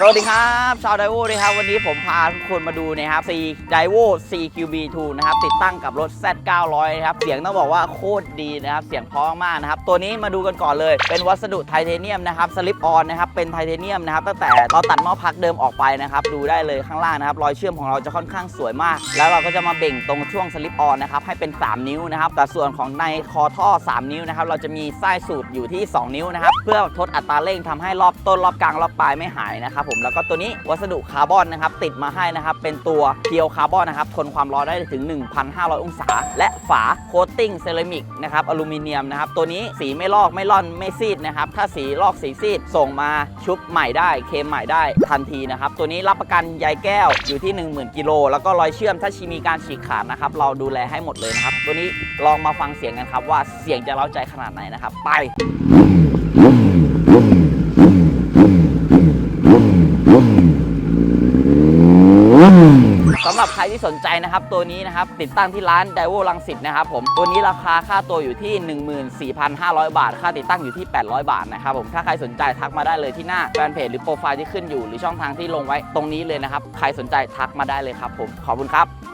สวัสดีครับชาวไดโวด้วยครับวันนี้ผมพาทุกคนมาดูนะครับ C d i v o CQB2 นะครับติดตั้งกับรถ Z 900 นะครับเสียงต้องบอกว่าโคตรดีนะครับเสียงพราะมากนะครับตัวนี้มาดูกันก่อนเลย เป็นวัสดุไทเทเนียมนะครับสลิปออนนะครับเป็นไทเทเนียมนะครับตั้งแต่เราตัดหม้อพักเดิมออกไปนะครับดูได้เลยข้างล่างนะครับรอยเชื่อมของเราจะค่อนข้างสวยมาก แล้วเราก็จะมาเบ่งตรงช่วงสลิปออนนะครับให้เป็น 3 นิ้วนะครับแต่ส่วนของในคอท่อ 3 นิ้วนะครับเราจะมีไส้สูตรอยู่ที่ 2 นิ้วนะครับเพื่อทดอัตราเร่งทำให้รอบต้นรอบกลางรอบปลายไม่หายนะครับผมแล้วก็ตัวนี้วัสดุคาร์บอนนะครับติดมาให้นะครับเป็นตัวเพียวคาร์บอนนะครับทนความร้อนได้ถึง 1,500 องศา และฝาโคตติ้งเซรามิกนะครับอลูมิเนียมนะครับตัวนี้สีไม่ลอกไม่ล่อนไม่ซีดนะครับถ้าสีลอกสีซีดส่งมาชุบใหม่ได้เคลมใหม่ได้ทันทีนะครับตัวนี้รับประกันใยแก้วอยู่ที่ 10,000กิโลแล้วก็รอยเชื่อมถ้าชีมีการฉีกขาดนะครับเราดูแลให้หมดเลยนะครับตัวนี้ลองมาฟังเสียงกันครับว่าเสียงจะเล้าใจขนาดไหนนะครับ ไป สำหรับใครที่สนใจนะครับตัวนี้นะครับติดตั้งที่ร้านไดโวลังสิตนะครับผมตัวนี้ราคาค่าตัวอยู่ที่ 14,500 บาท ค่าติดตั้งอยู่ที่ 800 บาทนะครับผมถ้าใครสนใจทักมาได้เลยที่หน้าแฟนเพจหรือโปรไฟล์ที่ขึ้นอยู่หรือช่องทางที่ลงไว้ตรงนี้เลยนะครับใครสนใจทักมาได้เลยครับผมขอบคุณครับ